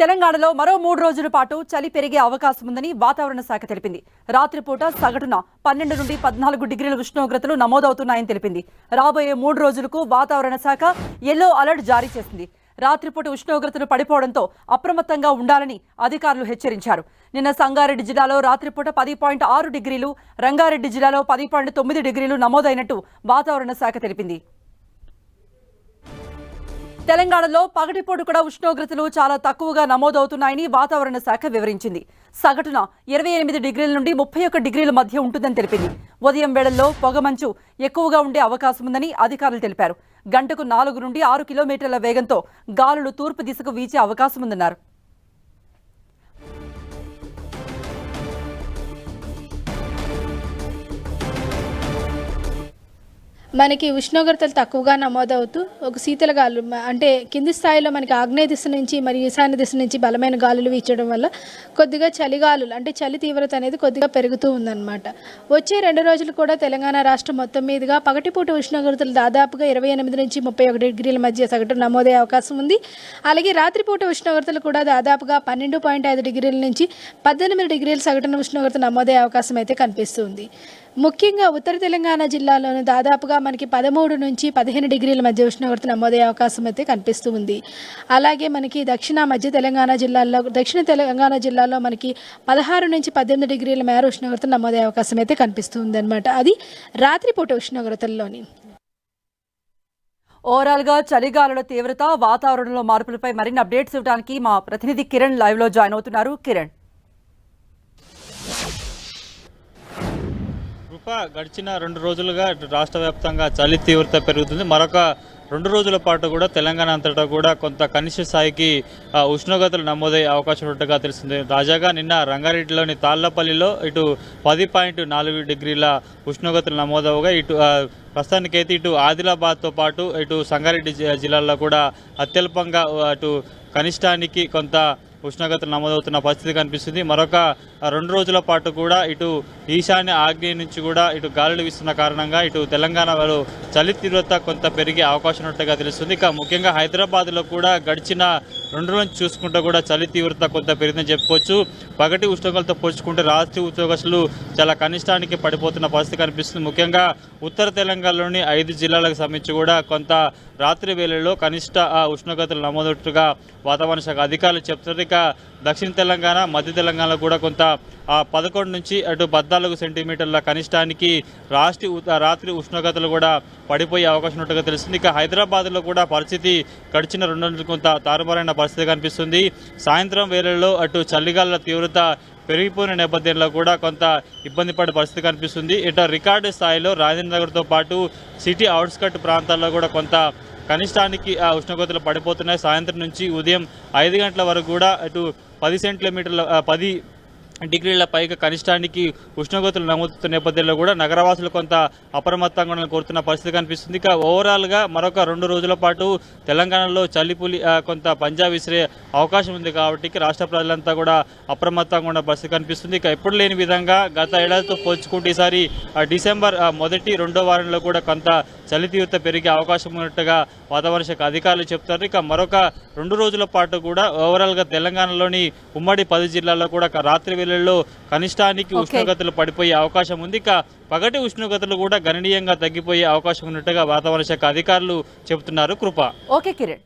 తెలంగాణలో మరో మూడు రోజుల పాటు చలి పెరిగే అవకాశం ఉందని వాతావరణ శాఖ తెలిపింది. రాత్రిపూట సగటున పన్నెండు నుండి పద్నాలుగు డిగ్రీల ఉష్ణోగ్రతలు నమోదవుతున్నాయని తెలిపింది. రాబోయే మూడు రోజులకు వాతావరణ శాఖ ఎల్లో అలర్ట్ జారీ చేసింది. రాత్రిపూట ఉష్ణోగ్రతలు పడిపోవడంతో అప్రమత్తంగా ఉండాలని అధికారులు హెచ్చరించారు. నిన్న సంగారెడ్డి జిల్లాలో రాత్రిపూట పది పాయింట్ ఆరు డిగ్రీలు రంగారెడ్డి జిల్లాలో పది పాయింట్ తొమ్మిది డిగ్రీలు నమోదైనట్టు వాతావరణ శాఖ తెలిపింది. తెలంగాణలో పగటిపూట కూడా ఉష్ణోగ్రతలు చాలా తక్కువగా నమోదవుతున్నాయని వాతావరణ శాఖ వివరించింది. సగటున ఇరవై ఎనిమిది డిగ్రీల నుండి ముప్పై ఒక్క డిగ్రీల మధ్య ఉంటుందని తెలిపింది. ఉదయం వేళల్లో పొగమంచు ఎక్కువగా ఉండే అవకాశం ఉందని అధికారులు తెలిపారు. గంటకు నాలుగు నుండి ఆరు కిలోమీటర్ల వేగంతో గాలులు తూర్పు దిశకు వీచే అవకాశం ఉందన్నారు. మనకి ఉష్ణోగ్రతలు తక్కువగా నమోదవుతూ ఒక శీతల గాలు అంటే కింది స్థాయిలో మనకి ఆగ్నేయ దిశ నుంచి మరియు ఈశాన్య దిశ నుంచి బలమైన గాలులు వీచడం వల్ల కొద్దిగా చలిగాలులు అంటే చలి తీవ్రత అనేది కొద్దిగా పెరుగుతూ ఉందన్నమాట. వచ్చే రెండు రోజులు కూడా తెలంగాణ రాష్ట్రం మొత్తం మీదుగా పగటిపూట ఉష్ణోగ్రతలు దాదాపుగా ఇరవై ఎనిమిది నుంచి ముప్పై ఒకటి డిగ్రీల మధ్య సగటు నమోదయ్యే అవకాశం ఉంది. అలాగే రాత్రిపూట ఉష్ణోగ్రతలు కూడా దాదాపుగా పన్నెండు పాయింట్ ఐదు డిగ్రీల నుంచి పద్దెనిమిది డిగ్రీల సగటున ఉష్ణోగ్రత నమోదయ్యే అవకాశం అయితే కనిపిస్తుంది. ముఖ్యంగా ఉత్తర తెలంగాణ జిల్లాలోని దాదాపుగా మనకి పదమూడు నుంచి పదిహేను డిగ్రీల మధ్య ఉష్ణోగ్రత నమోదయ్యే అవకాశం అయితే కనిపిస్తూ ఉంది. అలాగే మనకి దక్షిణ మధ్య తెలంగాణ జిల్లాల్లో దక్షిణ తెలంగాణ జిల్లాలో మనకి పదహారు నుంచి పద్దెనిమిది డిగ్రీల మేర ఉష్ణోగ్రత నమోదయ్యే అవకాశం అయితే కనిపిస్తుంది అనమాట అది రాత్రిపూట ఉష్ణోగ్రతల్లోని. ఓవరాల్గా చలిగాలుల తీవ్రత వాతావరణంలో మార్పులపై మరిన్ని అప్డేట్స్ ఇవ్వడానికి మా ప్రతినిధి కిరణ్ లైవ్లో జాయిన్ అవుతున్నారు. కిరణ్. తప్ప గడిచిన రెండు రోజులుగా ఇటు రాష్ట్ర వ్యాప్తంగా చలి తీవ్రత పెరుగుతుంది. మరొక రెండు రోజుల పాటు కూడా తెలంగాణ అంతటా కూడా కొంత కనిష్ట స్థాయికి ఉష్ణోగ్రతలు నమోదయ్యే అవకాశం ఉన్నట్టుగా తెలిసింది తాజాగా నిన్న రంగారెడ్డిలోని తాళ్ళపల్లిలో ఇటు పది పాయింట్ నాలుగు డిగ్రీల ఉష్ణోగ్రతలు నమోదవగా ఇటు ప్రస్తుతానికైతే ఇటు ఆదిలాబాద్తో పాటు ఇటు సంగారెడ్డి జిల్లాల్లో కూడా అత్యల్పంగా అటు కనిష్టానికి కొంత ఉష్ణోగ్రతలు నమోదవుతున్న పరిస్థితి కనిపిస్తుంది. మరొక రెండు రోజుల పాటు కూడా ఇటు ఈశాన్య ఆగ్నేయ నుంచి కూడా ఇటు గాలులు వీస్తున్న కారణంగా ఇటు తెలంగాణలో చలి తీవ్రత కొంత పెరిగే అవకాశం ఉన్నట్టుగా తెలుస్తుంది. ఇక ముఖ్యంగా హైదరాబాద్లో కూడా గడిచిన రెండు రోజులు చూసుకుంటే కూడా చలి తీవ్రత కొంత పెరిగిందని చెప్పుకోవచ్చు. పగటి ఉష్ణోగ్రతతో పోల్చుకుంటే రాత్రి ఉద్యోగస్తులు చాలా కనిష్టానికి పడిపోతున్న పరిస్థితి కనిపిస్తుంది. ముఖ్యంగా ఉత్తర తెలంగాణలోని ఐదు జిల్లాలకు సంబంధించి కూడా కొంత రాత్రి వేళల్లో కనిష్ట ఆ, ఉష్ణోగ్రతలు నమోదట్టుగా వాతావరణ శాఖ అధికారులు చెప్తున్నారు. ఇక దక్షిణ తెలంగాణ మధ్య తెలంగాణలో కూడా కొంత ఆ, పదకొండు నుంచి అటు పద్నాలుగు సెంటీమీటర్ల కనిష్టానికి రాష్ట్ర రాత్రి ఉష్ణోగ్రతలు కూడా పడిపోయే అవకాశం ఉన్నట్టుగా తెలుస్తుంది. ఇక హైదరాబాద్లో కూడా పరిస్థితి గడిచిన రెండు రోజులు కొంత తారుమారైన పరిస్థితి కనిపిస్తుంది. సాయంత్రం వేళల్లో అటు చలిగాల తీవ్రత పెరిగిపోయిన నేపథ్యంలో కూడా కొంత ఇబ్బంది పడే పరిస్థితి కనిపిస్తుంది. ఇటు రికార్డు స్థాయిలో రాజేంద్ర నగర్తో పాటు సిటీ అవుట్స్కట్ ప్రాంతాల్లో కూడా కొంత కనిష్టానికి ఆ ఉష్ణోగ్రతలు పడిపోతున్నాయి. సాయంత్రం నుంచి ఉదయం ఐదు గంటల వరకు కూడా అటు పది సెంటీమీటర్ల పది డిగ్రీల పైగా కనిష్టానికి ఉష్ణోగ్రతలు నమోదుతున్న నేపథ్యంలో కూడా నగరవాసులు కొంత అప్రమత్తంగా ఉండాలని కోరుతున్న పరిస్థితి కనిపిస్తుంది. ఇక ఓవరాల్గా మరొక రెండు రోజుల పాటు తెలంగాణలో చలిపులి కొంత పంజాబ్ విసిరే అవకాశం ఉంది కాబట్టి రాష్ట్ర ప్రజలంతా కూడా అప్రమత్తంగా ఉన్న పరిస్థితి కనిపిస్తుంది. ఇక ఎప్పుడు లేని విధంగా గత ఏడాదితో పోల్చుకుంటే ఈసారి డిసెంబర్ మొదటి రెండో వారంలో కూడా కొంత చలి తీవ్రత పెరిగే అవకాశం ఉన్నట్టుగా వాతావరణ శాఖ అధికారులు చెప్తారు. ఇక మరొక రెండు రోజుల పాటు కూడా ఓవరాల్గా తెలంగాణలోని ఉమ్మడి పది జిల్లాల్లో కూడా రాత్రి వేళల్లో కనిష్టానికి. ఉష్ణోగ్రతలు పడిపోయే అవకాశం ఉంది. ఇక పగటి ఉష్ణోగ్రతలు కూడా గణనీయంగా తగ్గిపోయే అవకాశం ఉన్నట్టుగా వాతావరణ శాఖ అధికారులు చెబుతున్నారు. కృప. ఓకే కిరణ్.